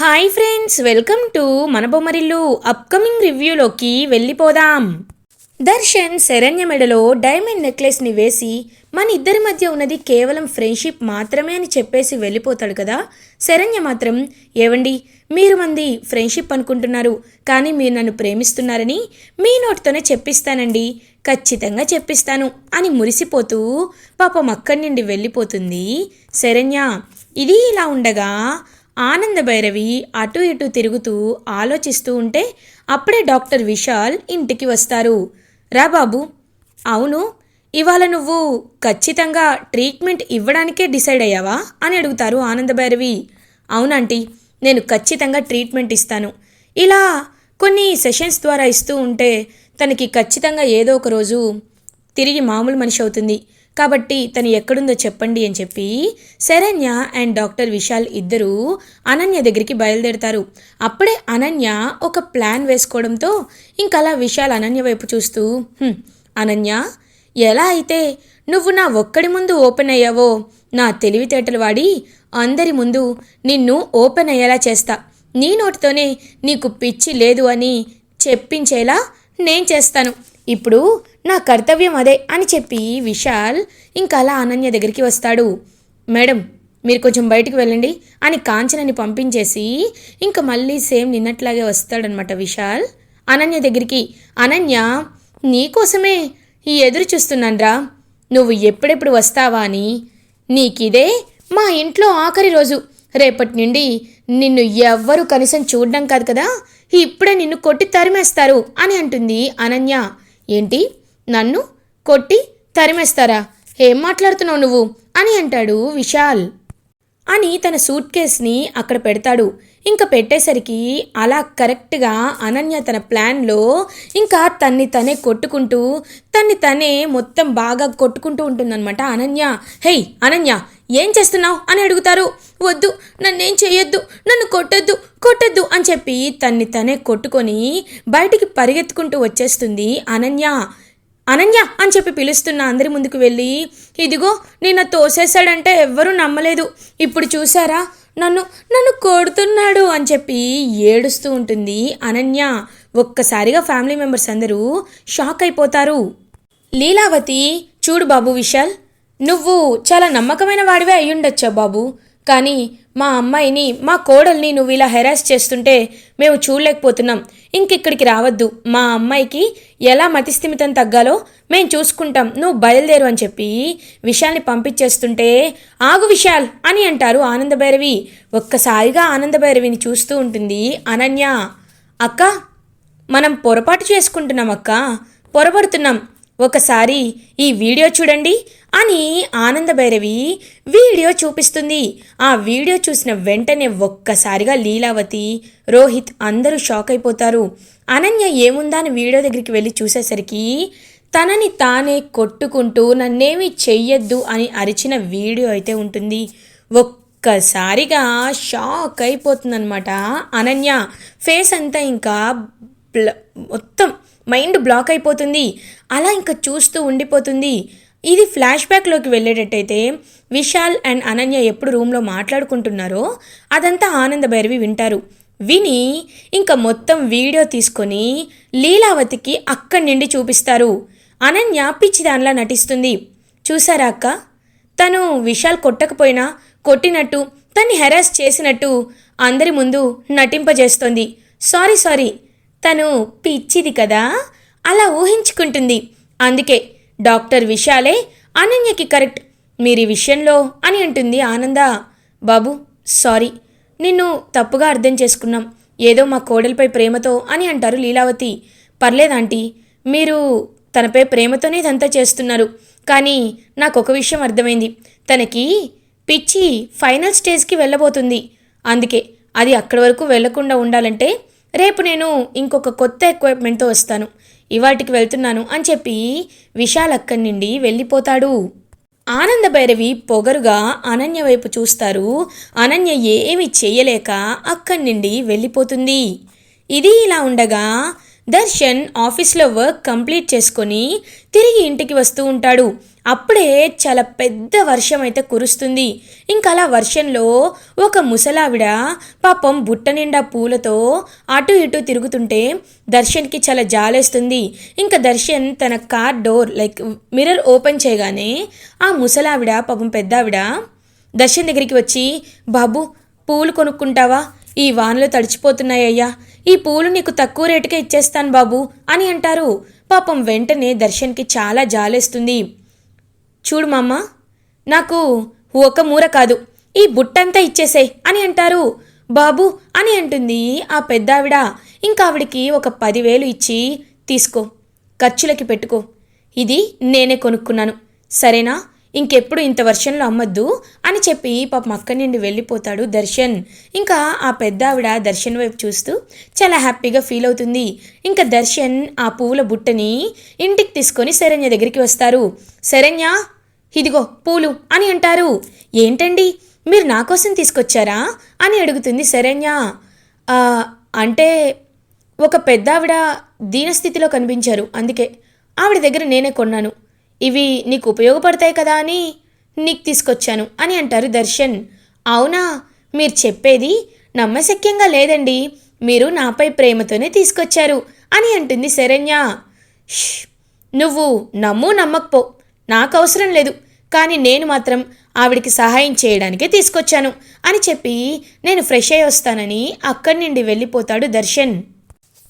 Hi friends welcome to మన Bommarillu upcoming రివ్యూలోకి వెళ్ళిపోదాం. దర్శన్ శరణ్య మెడలో డైమండ్ నెక్లెస్ని వేసి మన ఇద్దరి మధ్య ఉన్నది కేవలం ఫ్రెండ్షిప్ మాత్రమే అని చెప్పేసి వెళ్ళిపోతాడు కదా? శరణ్య మాత్రం ఏవండి మీరు మంది ఫ్రెండ్షిప్ అనుకుంటున్నారు కానీ మీరు నన్ను ప్రేమిస్తున్నారని మీ నోటితోనే చెప్పిస్తానండి. ఖచ్చితంగా చెప్పిస్తాను అని మురిసిపోతూ పాపం అక్కడి నుండి వెళ్ళిపోతుంది శరణ్య. ఇది ఇలా ఉండగా ఆనంద భైరవి అటు ఇటు తిరుగుతూ ఆలోచిస్తూ ఉంటే అప్పుడే డాక్టర్ విశాల్ ఇంటికి వస్తారు. రా బాబు. అవును ఇవాళ నువ్వు ఖచ్చితంగా ట్రీట్మెంట్ ఇవ్వడానికే డిసైడ్ అయ్యావా? అని అడుగుతారు ఆనంద భైరవి. అవునంటీ నేను ఖచ్చితంగా ట్రీట్మెంట్ ఇస్తాను. ఇలా కొన్ని సెషన్స్ ద్వారా ఇస్తూ ఉంటే తనకి ఖచ్చితంగా ఏదో ఒక రోజు తిరిగి మామూలు మనిషి అవుతుంది. కాబట్టి తను ఎక్కడుందో చెప్పండి అని చెప్పి శరణ్య అండ్ డాక్టర్ విశాల్ ఇద్దరూ అనన్య దగ్గరికి బయలుదేరతారు. అప్పుడే అనన్య ఒక ప్లాన్ వేసుకోవడంతో ఇంకలా విశాల్ అనన్య వైపు చూస్తూ అనన్య ఎలా అయితే నువ్వు నా ఒక్కడి ముందు ఓపెన్ అయ్యావో నా తెలివితేటలు వాడి అందరి ముందు నిన్ను ఓపెన్ అయ్యేలా చేస్తా. నీ నోటితోనే నీకు పిచ్చి లేదు అని చెప్పించేలా నేను చేస్తాను. ఇప్పుడు నా కర్తవ్యం అదే అని చెప్పి విశాల్ ఇంకా అలా అనన్య దగ్గరికి వస్తాడు. మేడం మీరు కొంచెం బయటికి వెళ్ళండి అని కాంచనని పంపించేసి ఇంకా మళ్ళీ సేమ్ నిన్నట్లాగే వస్తాడనమాట విశాల్. అనన్య దగ్గరికి అనన్య నీకోసమే ఈ ఎదురు చూస్తున్నాన్రా. నువ్వు ఎప్పుడెప్పుడు వస్తావా అని. నీకిదే మా ఇంట్లో ఆఖరి రోజు. రేపటి నుండి నిన్ను ఎవ్వరూ కనీసం చూడడం కాదు కదా. ఇప్పుడే నిన్ను కొట్టి తరిమేస్తారు అని అంటుంది అనన్య. ఏంటి? నన్ను కొట్టి తరిమేస్తారా? ఏం మాట్లాడుతున్నావు నువ్వు? అని అంటాడు విశాల్. అని తన సూట్ కేస్ని అక్కడ పెడతాడు. ఇంకా పెట్టేసరికి అలా కరెక్ట్గా అనన్య తన ప్లాన్లో ఇంకా తన్ని తనే కొట్టుకుంటూ తన్ని తనే మొత్తం బాగా కొట్టుకుంటూ ఉంటుందన్నమాట అనన్య. హెయ్ అనన్య ఏం చేస్తున్నావు అని అడుగుతారు. వద్దు నన్నేం చేయొద్దు నన్ను కొట్టొద్దు కొట్టొద్దు అని చెప్పి తన్ని తనే కొట్టుకొని బయటికి పరిగెత్తుకుంటూ వచ్చేస్తుంది అనన్య. అనన్య అని చెప్పి పిలుస్తున్న అందరి ముందుకు వెళ్ళి ఇదిగో నిన్న తోసేశాడంటే ఎవ్వరూ నమ్మలేదు. ఇప్పుడు చూసారా నన్ను నన్ను కొడుతున్నాడు అని చెప్పి ఏడుస్తూ ఉంటుంది అనన్య. ఒక్కసారిగా ఫ్యామిలీ మెంబర్స్ అందరూ షాక్ అయిపోతారు. లీలావతి చూడు బాబు విశాల్ నువ్వు చాలా నమ్మకమైన వాడివే అయ్యుండొచ్చా బాబు? కానీ మా అమ్మాయిని మా కోడల్ని నువ్వు ఇలా హెరాస్ చేస్తుంటే మేము చూడలేకపోతున్నాం. ఇంకిక్కడికి రావద్దు. మా అమ్మాయికి ఎలా మతిస్థిమితం తగ్గాలో మేము చూసుకుంటాం. నువ్వు బయలుదేరు అని చెప్పి విశాల్ని పంపించేస్తుంటే ఆగు విశాల్ అని అంటారు ఆనందభైరవి. ఒక్కసారిగా ఆనందభైరవిని చూస్తూ ఉంటుంది అనన్య. అక్క మనం పొరపాటు చేసుకుంటున్నాం అక్క. పొరపడుతున్నాం. ఒకసారి ఈ వీడియో చూడండి. అని ఆనందభైరవి వీడియో చూపిస్తుంది. ఆ వీడియో చూసిన వెంటనే ఒక్కసారిగా లీలావతి రోహిత్ అందరూ షాక్ అయిపోతారు. అనన్య ఏముందా అని వీడియో దగ్గరికి వెళ్ళి చూసేసరికి తనని తానే కొట్టుకుంటూ నన్నేమీ చెయ్యొద్దు అని అరిచిన వీడియో అయితే ఉంటుంది. ఒక్కసారిగా షాక్ అయిపోతుందన్నమాట అనన్య. ఫేస్ అంతా ఇంకా బ్ల మొత్తం మైండ్ బ్లాక్ అయిపోతుంది. అలా ఇంకా చూస్తూ ఉండిపోతుంది. ఇది ఫ్లాష్ బ్యాక్లోకి వెళ్ళేటట్టయితే విశాల్ అండ్ అనన్య ఎప్పుడు రూమ్లో మాట్లాడుకుంటున్నారో అదంతా ఆనంద భైరవి వింటారు. విని ఇంకా మొత్తం వీడియో తీసుకొని లీలావతికి అక్కడి నుండి చూపిస్తారు. అనన్య పిచ్చిదానిలా నటిస్తుంది. చూసారా అక్క? తను విశాల్ కొట్టకపోయినా కొట్టినట్టు తన్ని హెరాస్ చేసినట్టు అందరి ముందు నటింపజేస్తోంది. సారీ సారీ తను పిచ్చిది కదా? అలా ఊహించుకుంటుంది. అందుకే డాక్టర్ విశాలే అనన్యకి కరెక్ట్. మీరు ఈ విషయంలో అని అంటుంది ఆనంద. బాబు సారీ. నిన్ను తప్పుగా అర్థం చేసుకున్నాం. ఏదో మా కోడలిపై ప్రేమతో అని అంటారు లీలావతి. పర్లేదాంటీ మీరు తనపై ప్రేమతోనే ఇదంతా చేస్తున్నారు. కానీ నాకు ఒక విషయం అర్థమైంది. తనకి పిచ్చి ఫైనల్ స్టేజ్కి వెళ్ళబోతుంది. అందుకే అది అక్కడి వరకు వెళ్ళకుండా ఉండాలంటే రేపు నేను ఇంకొక కొత్త ఎక్విప్మెంట్తో వస్తాను. ఇవాటికి వెళ్తున్నాను అని చెప్పి విశాల్ అక్కడి నుండి వెళ్ళిపోతాడు. ఆనంద భైరవి పొగరుగా అనన్య వైపు చూస్తారు. అనన్య ఏమి చేయలేక అక్కడి నుండి వెళ్ళిపోతుంది. ఇది ఇలా ఉండగా దర్శన్ ఆఫీస్లో వర్క్ కంప్లీట్ చేసుకొని తిరిగి ఇంటికి వస్తూ ఉంటాడు. అప్పుడే చాలా పెద్ద వర్షం అయితే కురుస్తుంది. ఇంకా అలా వర్షంలో ఒక ముసలావిడ పాపం బుట్ట నిండా పూలతో అటు ఇటు తిరుగుతుంటే దర్శన్కి చాలా జాలేస్తుంది. ఇంకా దర్శన్ తన car door like mirror open చేయగానే ఆ ముసలావిడ పాపం పెద్దావిడ దర్శన్ దగ్గరికి వచ్చి బాబు పూలు కొనుక్కుంటావా? ఈ వానలో తడిచిపోతున్నాయ్యా ఈ పూలు నీకు తక్కువ రేటుకే ఇచ్చేస్తాను బాబు అని అంటారు. పాపం వెంటనే దర్శన్కి చాలా జాలేస్తుంది. చూడు మామ నాకు ఒక మూర కాదు ఈ బుట్టంతా ఇచ్చేసే అని అంటారు. బాబు అని అంటుంది ఆ పెద్దావిడ. ఇంకా ఆవిడికి ఒక పదివేలు ఇచ్చి తీసుకో ఖర్చులకి పెట్టుకో. ఇది నేనే కొనుక్కున్నాను. సరేనా? ఇంకెప్పుడు ఇంత వర్షంలో అమ్మద్దు అని చెప్పి పాపం అక్కడి నుండి వెళ్ళిపోతాడు దర్శన్. ఇంకా ఆ పెద్ద ఆవిడ దర్శన్ వైపు చూస్తూ చాలా హ్యాపీగా ఫీల్ అవుతుంది. ఇంకా దర్శన్ ఆ పువ్వుల బుట్టని ఇంటికి తీసుకొని శరణ్య దగ్గరికి వస్తారు. శరణ్య ఇదిగో పూలు అని అంటారు. ఏంటండి? మీరు నా కోసం తీసుకొచ్చారా? అని అడుగుతుంది శరణ్య. అంటే ఒక పెద్ద ఆవిడ దీనస్థితిలో కనిపించారు. అందుకే ఆవిడ దగ్గర నేనే కొన్నాను. ఇవి నీకు ఉపయోగపడతాయి కదా అని నీకు తీసుకొచ్చాను అని అంటారు దర్శన్. అవునా? మీరు చెప్పేది నమ్మశక్యంగా లేదండి. మీరు నాపై ప్రేమతోనే తీసుకొచ్చారు అని అంటుంది శరణ్య. నువ్వు నమ్ము నమ్మకపో. నాకు అవసరం లేదు. కానీ నేను మాత్రం ఆవిడికి సహాయం చేయడానికే తీసుకొచ్చాను అని చెప్పి నేను ఫ్రెష్ అయి వస్తానని అక్కడి నుండి వెళ్ళిపోతాడు దర్శన్.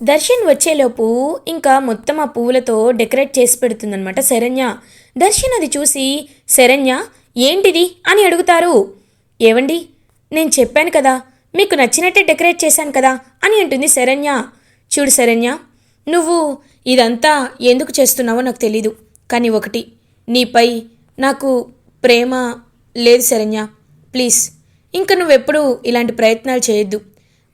దర్శన్ వచ్చేలోపు ఇంకా మొత్తం ఆ పువ్వులతో డెకరేట్ చేసి పెడుతుందనమాట శరణ్య. దర్శన్ అది చూసి శరణ్య ఏంటిది? అని అడుగుతారు. ఏవండి నేను చెప్పాను కదా మీకు నచ్చినట్టే డెకరేట్ చేశాను కదా అని అంటుంది శరణ్య. చూడు శరణ్య నువ్వు ఇదంతా ఎందుకు చేస్తున్నావో నాకు తెలీదు కానీ ఒకటి నీపై నాకు ప్రేమ లేదు శరణ్య. ప్లీజ్ ఇంకా నువ్వెప్పుడు ఇలాంటి ప్రయత్నాలు చేయొద్దు.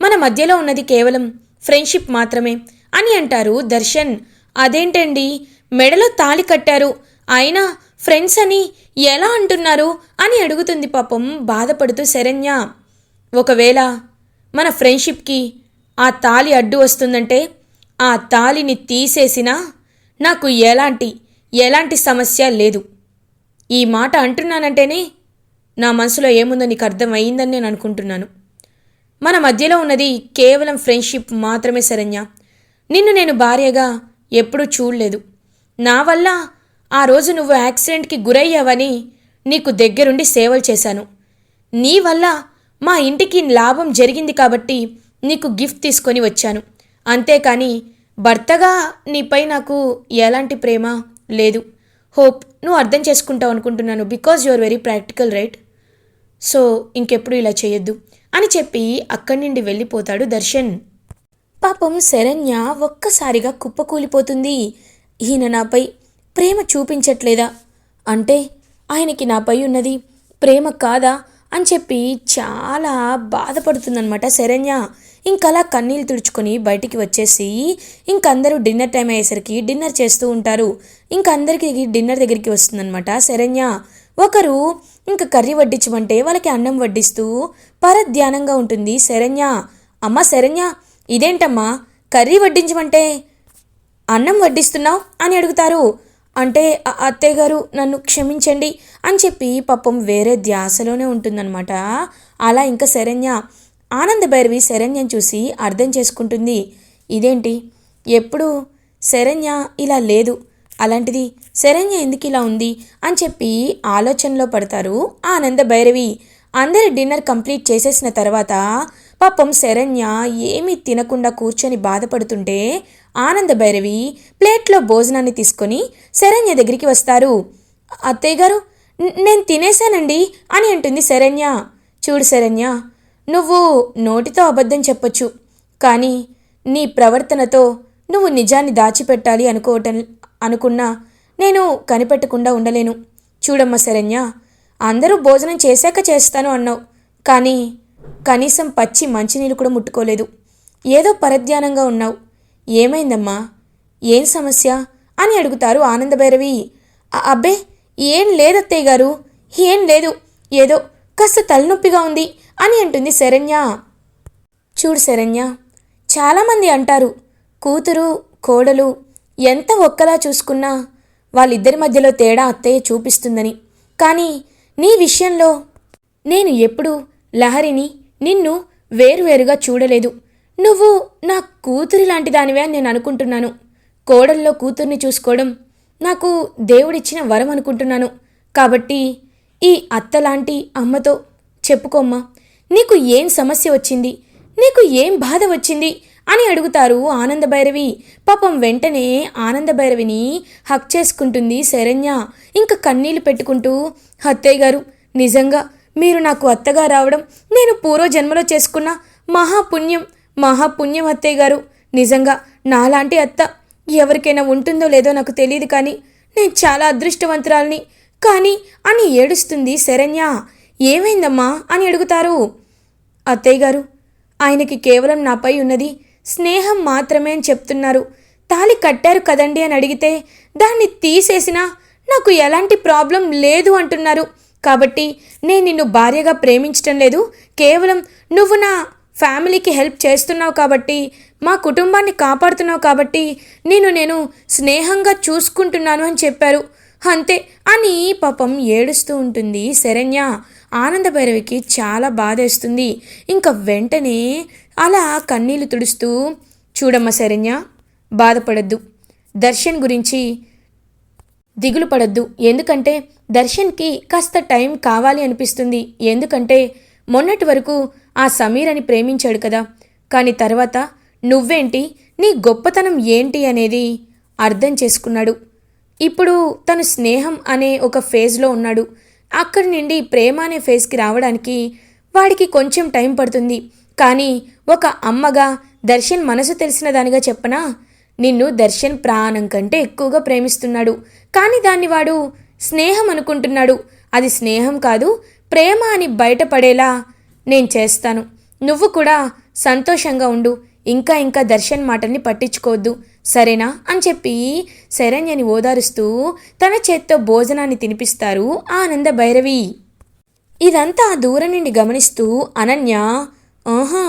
మన మధ్యలో ఉన్నది కేవలం ఫ్రెండ్షిప్ మాత్రమే అని అంటారు దర్శన్. అదేంటండి? మెడలో తాళి కట్టారు. అయినా ఫ్రెండ్స్ అని ఎలా అంటున్నారు అని అడుగుతుంది పాపం బాధపడుతూ శరణ్య. ఒకవేళ మన ఫ్రెండ్షిప్కి ఆ తాళి అడ్డు వస్తుందంటే ఆ తాళిని తీసేసినా నాకు ఎలాంటి ఎలాంటి సమస్య లేదు. ఈ మాట అంటున్నానంటేనే నా మనసులో ఏముందో నీకు అర్థమైందని నేను అనుకుంటున్నాను. మన మధ్యలో ఉన్నది కేవలం ఫ్రెండ్షిప్ మాత్రమే శరణ్య. నిన్ను నేను భార్యగా ఎప్పుడూ చూడలేదు. నా వల్ల ఆ రోజు నువ్వు యాక్సిడెంట్కి గురయ్యావని నీకు దగ్గరుండి సేవలు చేశాను. నీ వల్ల మా ఇంటికి లాభం జరిగింది కాబట్టి నీకు గిఫ్ట్ తీసుకొని వచ్చాను. అంతేకాని భర్తగా నీపై నాకు ఎలాంటి ప్రేమ లేదు. హోప్ నువ్వు అర్థం చేసుకుంటావు అనుకుంటున్నాను. Because you are very practical right? So ఇంకెప్పుడు ఇలా చేయొద్దు. అని చెప్పి అక్కడి నుండి వెళ్ళిపోతాడు దర్శన్. పాపం శరణ్య ఒక్కసారిగా కుప్పకూలిపోతుంది. ఈయన నాపై ప్రేమ చూపించట్లేదా? అంటే ఆయనకి నాపై ఉన్నది ప్రేమ కాదా అని చెప్పి చాలా బాధపడుతుందనమాట శరణ్య. ఇంకలా కన్నీళ్ళు తుడుచుకొని బయటికి వచ్చేసి ఇంకందరూ డిన్నర్ టైం అయ్యేసరికి డిన్నర్ చేస్తూ ఉంటారు. ఇంకందరికీ డిన్నర్ దగ్గరికి వస్తుందనమాట శరణ్య. ఒకరు ఇంక కర్రీ వడ్డించమంటే వాళ్ళకి అన్నం వడ్డిస్తూ పరధ్యానంగా ఉంటుంది శరణ్య. అమ్మ శరణ్య ఇదేంటమ్మా? కర్రీ వడ్డించమంటే అన్నం వడ్డిస్తున్నావు? అని అడుగుతారు. అంటే అత్తయ్యగారు అత్తయ్య గారు నన్ను క్షమించండి అని చెప్పి పాపం వేరే ధ్యాసలోనే ఉంటుందన్నమాట. అలా ఇంకా శరణ్య ఆనంద భైరవి శరణ్యం చూసి అర్థం చేసుకుంటుంది. ఇదేంటి? ఎప్పుడు? శరణ్య ఇలా లేదు. అలాంటిది శరణ్య ఎందుకు ఇలా ఉంది? అని చెప్పి ఆలోచనలో పడతారు ఆనంద భైరవి. అందరి డిన్నర్ కంప్లీట్ చేసేసిన తర్వాత పాపం శరణ్య ఏమీ తినకుండా కూర్చొని బాధపడుతుంటే ఆనంద భైరవి ప్లేట్లో భోజనాన్ని తీసుకొని శరణ్య దగ్గరికి వస్తారు. అత్తయ్య గారు నేను తినేశానండి అని అంటుంది శరణ్య. చూడు శరణ్య నువ్వు నోటితో అబద్ధం చెప్పొచ్చు. కానీ నీ ప్రవర్తనతో నువ్వు నిజాన్ని దాచిపెట్టాలి అనుకోవటం అనుకున్నా నేను కనిపెట్టకుండా ఉండలేను. చూడమ్మ శరణ్య అందరూ భోజనం చేశాక చేస్తాను అన్నావు. కానీ కనీసం పచ్చి మంచినీళ్ళు కూడా ముట్టుకోలేదు. ఏదో పరధ్యానంగా ఉన్నావు. ఏమైందమ్మా? ఏం సమస్య? అని అడుగుతారు ఆనందభైరవి. అబ్బే ఏం లేదత్తయ్య గారు. ఏం లేదు. ఏదో కాస్త తలనొప్పిగా ఉంది అని అంటుంది శరణ్య. చూడు శరణ్య చాలామంది అంటారు కూతురు కోడలు ఎంత ఒక్కలా చూసుకున్నా వాళ్ళిద్దరి మధ్యలో తేడా అత్తయ్య చూపిస్తుందని. కానీ నీ విషయంలో నేను ఎప్పుడూ లహరిని నిన్ను వేరువేరుగా చూడలేదు. నువ్వు నా కూతురి లాంటి దానివే అని నేను అనుకుంటున్నాను. కోడల్లో కూతుర్ని చూసుకోవడం నాకు దేవుడిచ్చిన వరం అనుకుంటున్నాను. కాబట్టి ఈ అత్తలాంటి అమ్మతో చెప్పుకోమ్మా. నీకు ఏం సమస్య వచ్చింది? నీకు ఏం బాధ వచ్చింది? అని అడుగుతారు ఆనందభైరవి. పాపం వెంటనే ఆనందభైరవిని హక్ చేసుకుంటుంది శరణ్య. ఇంకా కన్నీళ్ళు పెట్టుకుంటూ అత్తయ్య గారు నిజంగా మీరు నాకు అత్తగా రావడం నేను పూర్వజన్మలో చేసుకున్న మహాపుణ్యం మహాపుణ్యం అత్తయ్య గారు. నిజంగా నాలాంటి అత్త ఎవరికైనా ఉంటుందో లేదో నాకు తెలియదు కానీ నేను చాలా అదృష్టవంతురాల్ని. కానీ అని ఏడుస్తుంది శరణ్య. ఏమైందమ్మా అని అడుగుతారు. అత్తయ్య గారు ఆయనకి కేవలం నాపై ఉన్నది స్నేహం మాత్రమే అని చెప్తున్నారు. తాళి కట్టారు కదండి అని అడిగితే దాన్ని తీసేసినా నాకు ఎలాంటి ప్రాబ్లం లేదు అంటున్నారు. కాబట్టి నేను నిన్ను భార్యగా ప్రేమించటం లేదు. కేవలం నువ్వు నా ఫ్యామిలీకి హెల్ప్ చేస్తున్నావు కాబట్టి మా కుటుంబాన్ని కాపాడుతున్నావు కాబట్టి నేను నేను స్నేహంగా చూసుకుంటున్నాను అని చెప్పారు. అంతే అని పాపం ఏడుస్తూ ఉంటుంది శరణ్య. ఆనందభైరవికి చాలా బాధేస్తుంది. ఇంకా వెంటనే అలా కన్నీళ్ళు తుడుస్తూ చూడమ్మ శరణ్య బాధపడద్దు. దర్శన్ గురించి దిగులు పడద్దు. ఎందుకంటే దర్శన్కి కాస్త టైం కావాలి అనిపిస్తుంది. ఎందుకంటే మొన్నటి వరకు ఆ సమీర్ అని ప్రేమించాడు కదా. కానీ తర్వాత నువ్వేంటి? నీ గొప్పతనం ఏంటి అనేది అర్థం చేసుకున్నాడు. ఇప్పుడు తను స్నేహం అనే ఒక ఫేజ్లో ఉన్నాడు. అక్కడి నుండి ప్రేమ అనే ఫేజ్కి రావడానికి వాడికి కొంచెం టైం పడుతుంది. కానీ ఒక అమ్మగా దర్శన్ మనసు తెలిసిన దానిగా చెప్పనా? నిన్ను దర్శన్ ప్రాణం కంటే ఎక్కువగా ప్రేమిస్తున్నాడు. కానీ దాన్ని వాడు స్నేహం అనుకుంటున్నాడు. అది స్నేహం కాదు ప్రేమ అని బయటపడేలా నేను చేస్తాను. నువ్వు కూడా సంతోషంగా ఉండు. ఇంకా ఇంకా దర్శన్ మాటల్ని పట్టించుకోవద్దు. సరేనా? అని చెప్పి శరణ్యని ఓదారుస్తూ తన చేత్తో భోజనాన్ని తినిపిస్తారు ఆనంద భైరవి. ఇదంతా దూరం నుండి గమనిస్తూ అనన్య ఆహా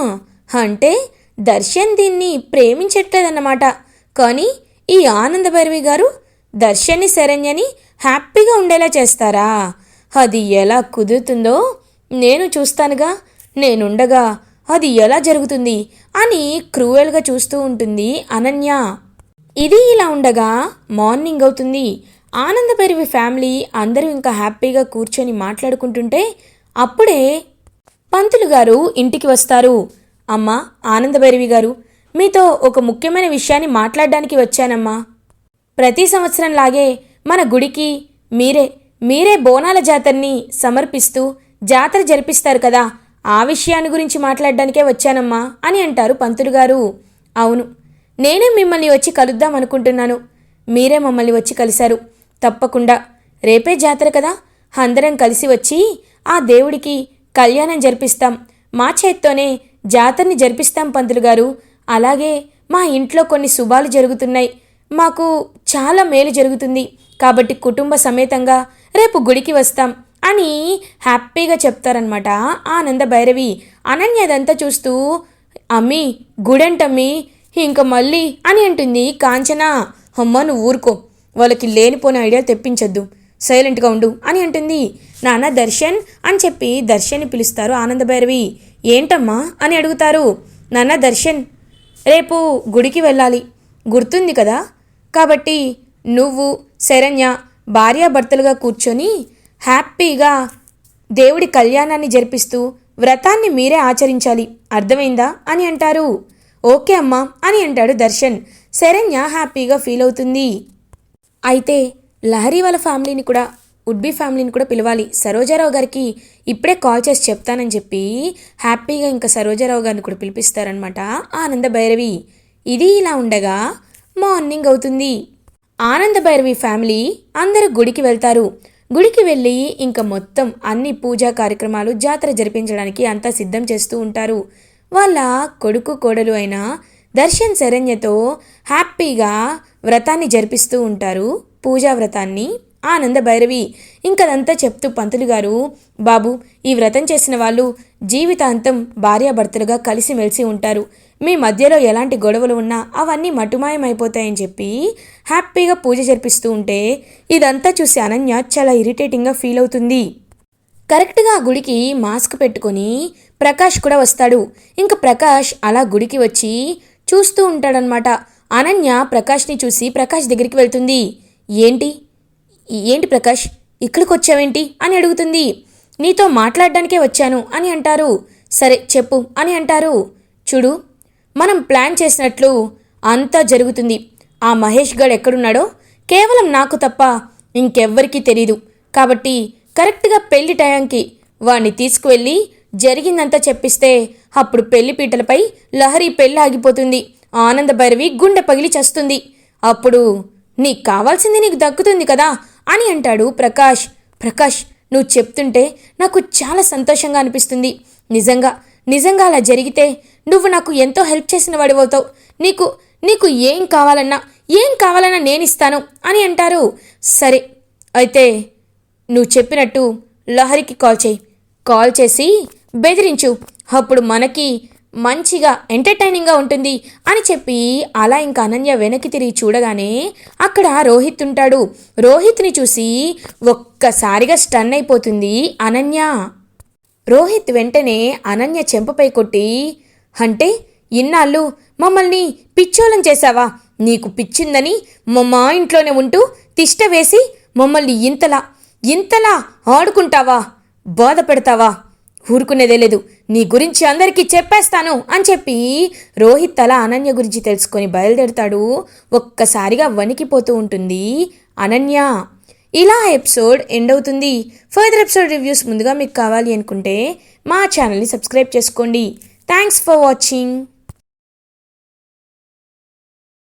అంటే దర్శన్ దీన్ని ప్రేమించట్లేదన్నమాట. కానీ ఈ ఆనంద భైరవి గారు దర్శన్ని శరణ్యని హ్యాపీగా ఉండేలా చేస్తారా? అది ఎలా కుదురుతుందో నేను చూస్తానుగా నేనుండగా అది ఎలా జరుగుతుంది అని క్రూయల్గా చూస్తూ ఉంటుంది అనన్య. ఇది ఇలా ఉండగా మార్నింగ్ అవుతుంది. ఆనందభైరవి ఫ్యామిలీ అందరూ ఇంకా హ్యాపీగా కూర్చొని మాట్లాడుకుంటుంటే అప్పుడే పంతులు గారు ఇంటికి వస్తారు. అమ్మా ఆనందభైరవి గారు మీతో ఒక ముఖ్యమైన విషయాన్ని మాట్లాడడానికి వచ్చానమ్మా. ప్రతి సంవత్సరం లాగే మన గుడికి మీరే మీరే బోనాల జాతరని సమర్పిస్తూ జాతర జరిపిస్తారు కదా. ఆ విషయాన్ని గురించి మాట్లాడడానికే వచ్చానమ్మా అని అంటారు పంతులు గారు. అవును నేనే మిమ్మల్ని వచ్చి కలుద్దాం అనుకుంటున్నాను. మీరే మమ్మల్ని వచ్చి కలిశారు. తప్పకుండా రేపే జాతర కదా. అందరం కలిసి వచ్చి ఆ దేవుడికి కళ్యాణం జరిపిస్తాం. మా చేత్తోనే జాతరని జరిపిస్తాం పంతులు గారు. అలాగే మా ఇంట్లో కొన్ని శుభాలు జరుగుతున్నాయి. మాకు చాలా మేలు జరుగుతుంది. కాబట్టి కుటుంబ సమేతంగా రేపు గుడికి వస్తాం అని హ్యాపీగా చెప్తారనమాట ఆనంద భైరవి. అనన్య అదంతా చూస్తూ అమ్మీ గుడంటమ్మీ ఇంక మళ్ళీ అని అంటుంది కాంచన. అమ్మ నువ్వు ఊరుకో. వాళ్ళకి లేనిపోని ఐడియా తెప్పించొద్దు. సైలెంట్గా ఉండు అని అంటుంది. నాన్న దర్శన్ అని చెప్పి దర్శన్ని పిలుస్తారు ఆనంద భైరవి. ఏంటమ్మా అని అడుగుతారు. నాన్న దర్శన్ రేపు గుడికి వెళ్ళాలి. గుర్తుంది కదా? కాబట్టి నువ్వు శరణ్య భార్యాభర్తలుగా కూర్చొని హ్యాపీగా దేవుడి కళ్యాణాన్ని జరిపిస్తూ వ్రతాన్ని మీరే ఆచరించాలి. అర్థమైందా? అని అంటారు. ఓకే అమ్మా అని అంటాడు దర్శన్. శరణ్య హ్యాపీగా ఫీల్ అవుతుంది. అయితే లహరి వాళ్ళ ఫ్యామిలీని కూడా ఉడ్బీ ఫ్యామిలీని కూడా పిలవాలి. సరోజారావు గారికి ఇప్పుడే కాల్ చేసి చెప్తానని చెప్పి హ్యాపీగా ఇంకా సరోజారావు గారిని కూడా పిలిపిస్తారనమాట. ఆనంద భైరవి ఇది ఇలా ఉండగా మార్నింగ్ అవుతుంది. ఆనంద భైరవి ఫ్యామిలీ అందరూ గుడికి వెళ్తారు. గుడికి వెళ్ళి ఇంకా మొత్తం అన్ని పూజా కార్యక్రమాలు జాతర జరిపించడానికి అంతా సిద్ధం చేస్తూ ఉంటారు. వాళ్ళ కొడుకు కోడలు అయిన దర్శన్ శరణ్యతో హ్యాపీగా వ్రతాన్ని జరిపిస్తూ ఉంటారు. పూజా వ్రతాన్ని ఆనంద భైరవి ఇంకదంతా చెప్తూ పంతులు గారు బాబు ఈ వ్రతం చేసిన వాళ్ళు జీవితాంతం భార్యాభర్తలుగా కలిసిమెలిసి ఉంటారు. మీ మధ్యలో ఎలాంటి గొడవలు ఉన్నా అవన్నీ మటుమాయమైపోతాయని చెప్పి హ్యాపీగా పూజ జరిపిస్తూ ఉంటే ఇదంతా చూసి అనన్య చాలా ఇరిటేటింగ్గా ఫీల్ అవుతుంది. కరెక్ట్గా ఆ గుడికి మాస్క్ పెట్టుకొని ప్రకాష్ కూడా వస్తాడు. ఇంకా ప్రకాష్ అలా గుడికి వచ్చి చూస్తూ ఉంటాడనమాట అనన్య ప్రకాష్ని చూసి ప్రకాష్ దగ్గరికి వెళ్తుంది. ఏంటి? ఏంటి ప్రకాష్? ఇక్కడికి వచ్చావేంటి అని అడుగుతుంది. నీతో మాట్లాడడానికే వచ్చాను అని అంటారు. సరే చెప్పు అని అంటారు. చూడు మనం ప్లాన్ చేసినట్లు అంతా జరుగుతుంది. ఆ మహేష్ గడ్ ఎక్కడున్నాడో కేవలం నాకు తప్ప ఇంకెవ్వరికీ తెలీదు. కాబట్టి కరెక్ట్గా పెళ్ళి టయానికి వాణ్ణి తీసుకువెళ్ళి జరిగిందంతా చెప్పిస్తే అప్పుడు పెళ్ళి పీటలపై లహరి పెళ్ళి ఆగిపోతుంది ఆనంద భైరవి గుండె పగిలి చస్తుంది. అప్పుడు నీకు కావాల్సింది నీకు దక్కుతుంది కదా అని అంటాడు ప్రకాష్. ప్రకాష్ నువ్వు చెప్తుంటే నాకు చాలా సంతోషంగా అనిపిస్తుంది. నిజంగా నిజంగా అలా జరిగితే నువ్వు నాకు ఎంతో హెల్ప్ చేసిన వాడివవుతావు. నీకు నీకు ఏం కావాలన్నా ఏం కావాలన్నా నేను ఇస్తాను అని అంటారు. సరే అయితే నువ్వు చెప్పినట్టు లహరికి కాల్ చేయి. కాల్ చేసి బెదిరించు. అప్పుడు మనకి మంచిగా ఎంటర్టైనింగ్గా ఉంటుంది అని చెప్పి అలా ఇంకా అనన్య వెనక్కి తిరిగి చూడగానే అక్కడ రోహిత్ ఉంటాడు. రోహిత్ని చూసి ఒక్కసారిగా స్టన్ అయిపోతుంది అనన్య. రోహిత్ వెంటనే అనన్య చెంపపై కొట్టి అంటే ఇన్నాళ్ళు మమ్మల్ని పిచ్చోలం చేశావా? నీకు పిచ్చిందని మా ఇంట్లోనే ఉంటూ తిష్ట వేసి మమ్మల్ని ఇంతలా ఇంతలా ఆడుకుంటావా? బాధ పెడతావా? ఊరుకునేదే లేదు. నీ గురించి అందరికీ చెప్పేస్తాను అని చెప్పి రోహిత్ అలా అనన్య గురించి తెలుసుకొని బయలుదేరుతాడు. ఒక్కసారిగా వణికిపోతూ ఉంటుంది అనన్య. ఇలా ఎపిసోడ్ ఎండ్ అవుతుంది. ఫర్దర్ ఎపిసోడ్ రివ్యూస్ ముందుగా మీకు కావాలి అనుకుంటే మా ఛానల్ని సబ్స్క్రైబ్ చేసుకోండి. Thanks for watching.